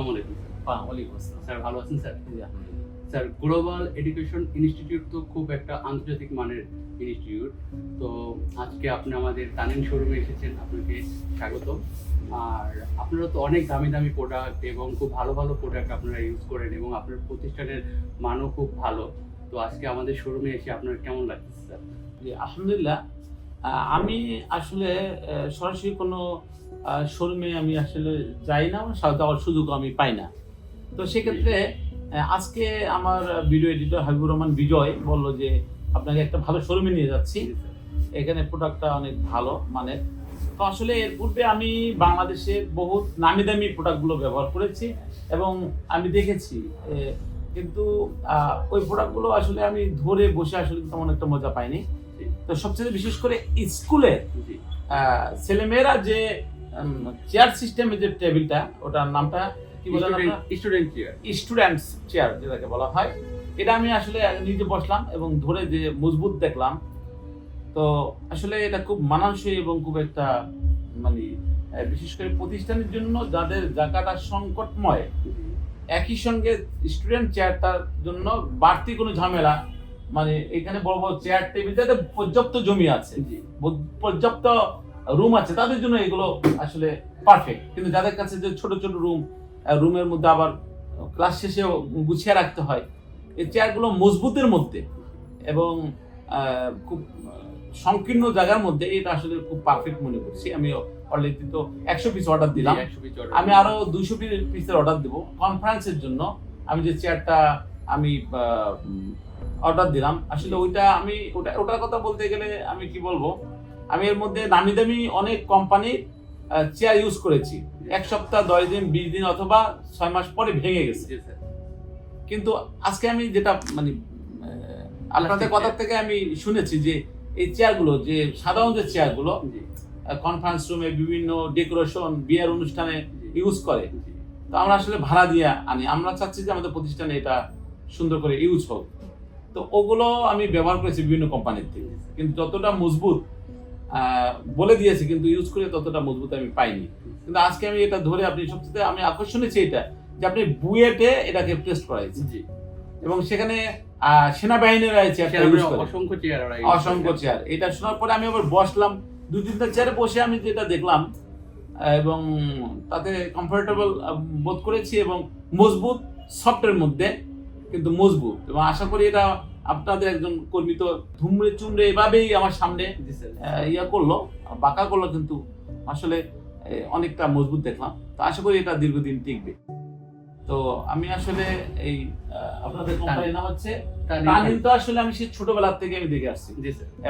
আসসালামু আলাইকুম স্যার। ওয়ালাইকুম আসসালাম। স্যার ভালো আছেন sir? Sir global education institute তো খুব একটা আন্তর্জাতিক মানের ইনস্টিটিউট তো আজকে আপনি আমাদের তানিন শোরুমে এসেছেন আপনাকে স্বাগত আর আপনারা তো অনেক দামি দামি প্রোডাক্ট এবং খুব ভালো ভালো প্রোডাক্ট আপনারা ইউজ করেন এবং আপনার প্রতিষ্ঠানের মানও খুব ভালো। তো আজকে আমাদের শোরুমে এসে আপনার কেমন লাগছে স্যার? আলহামদুলিল্লাহ আমি আসলে সরাসরি কোনো শোরুমে আমি আসলে যাই না যাওয়ার সুযোগ আমি পাই না। তো সেক্ষেত্রে আজকে আমার ভিডিও এডিটর হাবিবুর রহমান বিজয় বলল যে, আপনাকে একটা ভালো শোরুমে নিয়ে যাচ্ছি। এখানে প্রোডাক্টটা অনেক ভালো মানে তো আসলে এর পূর্বে আমি বাংলাদেশে বহুত নামি দামি প্রোডাক্টগুলো ব্যবহার করেছি এবং আমি দেখেছি কিন্তু ওই প্রোডাক্টগুলো আসলে আমি ধরে বসে আসলে তেমন একটা মজা পাইনি। তো সবচেয়ে বিশেষ করে স্কুলে ছেলেমেয়েরা যে চেয়ার সিস্টেমের যে টেবিলটা ওটার নামটা কি বলেন স্টুডেন্ট চেয়ার স্টুডেন্টস চেয়ার যেটাকে বলা হয়। এটা আমি আসলে নিজে বসলাম এবং ধরে যে মজবুত দেখলাম। তো আসলে এটা খুব মানানসই এবং খুব একটা মানে বিশেষ করে প্রতিষ্ঠানের জন্য যাদের জায়গাটা সংকটময় একই সঙ্গে স্টুডেন্ট চেয়ারটার জন্য বাড়তি কোনো ঝামেলা মানে এখানে বড় বড় চেয়ার টেবিল যাতে পর্যাপ্ত জমি আছে পর্যাপ্ত রুম আছে তাদের জন্য এগুলো আসলে পারফেক্ট কিন্তু যাদের কাছে যে ছোট ছোট রুম রুমের মধ্যে আবার ক্লাস শেষেও গুছিয়ে রাখতে হয় এই চেয়ারগুলো মজবুতের মধ্যে এবং খুব সংকীর্ণ জায়গার মধ্যে এটা আসলে খুব পারফেক্ট মনে করছি। আমি অলরেডি তো একশো পিস অর্ডার দিলাম। আমি আরও দুইশো পিসের অর্ডার দেবো। কনফারেন্সের জন্য আমি যে চেয়ারটা আমি অর্ডার দিলাম। আসলে ওইটা আমি ওটা ওটার কথা বলতে গেলে আমি কি বলব? আমি এর মধ্যে নামি দামি অনেক কোম্পানির চেয়ার ইউজ করেছি। এক সপ্তাহ দশ দিন বিশ দিন অথবা ছয় মাস পরে ভেঙে গেছে। স্যার। কিন্তু আজকে আমি যেটা মানে আপনাদের কথা থেকে আমি শুনেছি যে এই চেয়ারগুলো যে সাধারণ যে চেয়ারগুলো কনফারেন্স রুমে বিভিন্ন ডেকোরেশন বিয়ের অনুষ্ঠানে ইউজ করে। তো আমরা আসলে ভাড়া দিয়ে আনি। আমরা চাচ্ছি যে আমাদের প্রতিষ্ঠানে এটা সুন্দর করে ইউজ হোক। তো ওগুলো আমি ব্যবহার করেছি বিভিন্ন কোম্পানির থেকে। কিন্তু যতটা মজবুত বলে দিয়েছি কিন্তু ইউজ করে ততটা মজবুত আমি পাইনি। কিন্তু আজকে আমি এটা ধরে আপনি সবচেয়ে আমি আকর্ষণ হয়েছে এটা যে আপনি বুয়েটে এটাকে টেস্ট করাইছি জি। এবং সেখানে সেনাবাহিনীরা ইউজ করে। অসংখ্য চেয়ার অসংখ্য চেয়ার এটা শোনার পরে আমি আবার বসলাম। দুই তিনটা চেয়ারে বসে আমি যেটা দেখলাম এবং তাতে কমফোর্টেবল বোধ করেছি এবং মজবুত সফটের মধ্যে কিন্তু মজবুত এবং আশা করি এটা আপনাদের একজন কর্মী তো ধুমড়ে চুমড়ে এভাবেই আমার সামনে ইয়া করল বাঁকা করল কিন্তু আসলে অনেকটা মজবুত দেখলাম। তো আশা করি এটা দীর্ঘদিন টিকবে। তো আমি আসলে এই আপনাদের কোম্পানির নাম হচ্ছে তো আসলে আমি সেই ছোটবেলার থেকে আমি দেখে আসছি।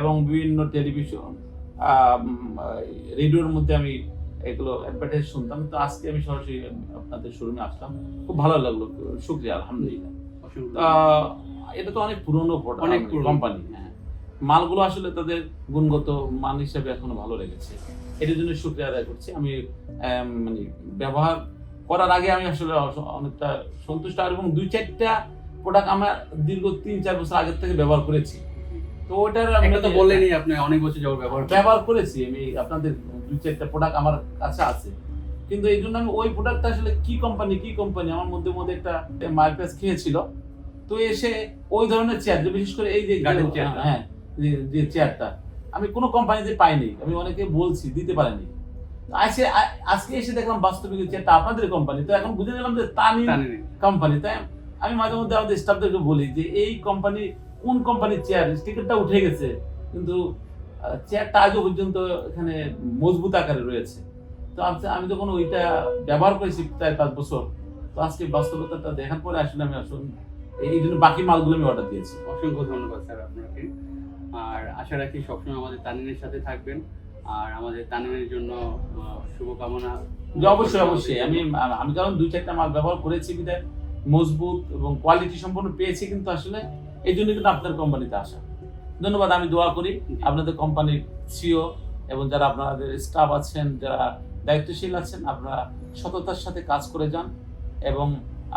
এবং বিভিন্ন টেলিভিশন রেডিওর মধ্যে আমি এগুলো অ্যাডভার্টাইজ শুনতাম। তো আজকে আমি সরাসরি আপনাদের শোরুমে আসলাম। খুব ভালো লাগল। শুক্রিয়া আলহামদুলিল্লাহ। এটা তো অনেক পুরনো অনেক কোম্পানি হ্যাঁ। মালগুলো আসলে তাদের গুণগত মান হিসাবে এখনও ভালো লেগেছে। এটার জন্য শুক্রিয়া আদায় করছি। আমি মানে ব্যবহার করার আগে আমি আসলে অনেকটা সন্তুষ্ট। আর এবং দুই চারটা প্রোডাক্ট আমার দীর্ঘ তিন চার বছর আগের থেকে ব্যবহার করেছি। তো ওটার আমি একটা তো বললেনই আপনি অনেক বছর যাবত ব্যবহার ব্যবহার করেছি। আমি আপনাদের দুই চারটা প্রোডাক্ট আমার কাছে আছে। কিন্তু এই জন্য আমি ওই প্রোডাক্টটা আসলে কি কোম্পানি কি কোম্পানি আমার মধ্যে মধ্যে একটা মার্কেস খেয়েছিল। তো এসে ওই ধরনের চেয়ার বিশেষ করে এই যে হ্যাঁ যে- চেয়ারটা আমি কোনো কোম্পানিতে পাইনি আমি অনেকে বলছি দিতে পারেনি। আজকে আজকে এসে দেখলাম বাস্তবিক চেয়ারটা আপনাদের কোম্পানি তো এখন বুঝে গেলাম যে তানি কোম্পানি তাই আমি মাঝে মধ্যে আমাদের স্টাফদেরকে বলি যে এই কোম্পানি কোন কোম্পানির চেয়ার স্টিকারটা উঠে গেছে। কিন্তু চেয়ারটা আজও পর্যন্ত এখানে মজবুত আকারে রয়েছে। তো আমি যখন ওইটা ব্যবহার করেছি প্রায় পাঁচ বছর। তো আজকে বাস্তবতাটা দেখার পরে আসলে আমি আসলে এই জন্য বাকি মালগুলো আমি অর্ডার দিয়েছি। অসংখ্য ধন্যবাদ স্যার আপনাকে। আর আশা রাখি সবসময় আমাদের তানিনের সাথে থাকবেন। আর আমাদের তানিনের জন্য শুভকামনা। অবশ্যই অবশ্যই। আমি আমি কারণ দুই চারটা মাল ব্যবহার করেছি বিধায় মজবুত এবং কোয়ালিটি সম্পন্ন পেয়েছি কিন্তু আসলে এই জন্য কিন্তু আপনার কোম্পানিতে আসা। ধন্যবাদ আমি দোয়া করি আপনাদের কোম্পানির সিও এবং যারা আপনাদের স্টাফ আছেন যারা দায়িত্বশীল আছেন আপনারা সততার সাথে কাজ করে যান এবং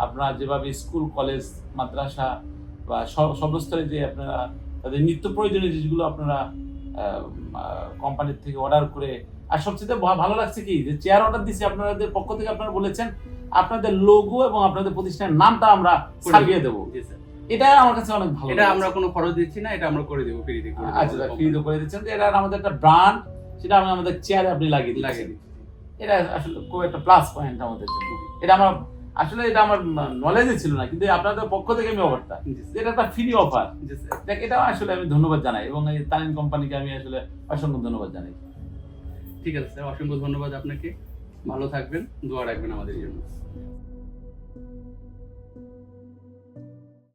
আপনারা যেভাবে স্কুল কলেজ মাদ্রাসা বা সর্বস্তরে যে আপনারা তাদের নিত্য প্রয়োজনীয় জিনিসগুলো আপনারা কোম্পানির থেকে অর্ডার করে আর সবচেয়ে ভালো লাগছে কি? যে চেয়ার অর্ডার দিচ্ছে আপনাদের পক্ষ থেকে আপনারা বলেছেন আপনাদের লোগো এবং আপনাদের প্রতিষ্ঠানের নামটা আমরা ছাপিয়ে দেবো। এটা আমার কাছে অনেক ভালো এটা আমরা কোনো খরচ দিচ্ছি না এটা আমরা করে দেবো ফ্রিতে আচ্ছা ফ্রি করে দিচ্ছেন। এটা আমাদের একটা ব্র্যান্ড সেটা আমি আমাদের চেয়ারে আপনি লাগিয়ে লাগিয়ে এটা আসলে খুব একটা প্লাস পয়েন্ট আমাদের জন্য। এটা আমার আসলে এটা আমার নলেজে ছিল না কিন্তু আপনাদের পক্ষ থেকে আমি অফারটা এটা একটা ফ্রি অফার দেখ এটা আসলে আমি ধন্যবাদ জানাই এবং এই তালিম কোম্পানিকে আমি আসলে অসংখ্য ধন্যবাদ জানাই। ঠিক আছে স্যার অসংখ্য ধন্যবাদ আপনাকে। ভালো থাকবেন দোয়া রাখবেন আমাদের জন্য।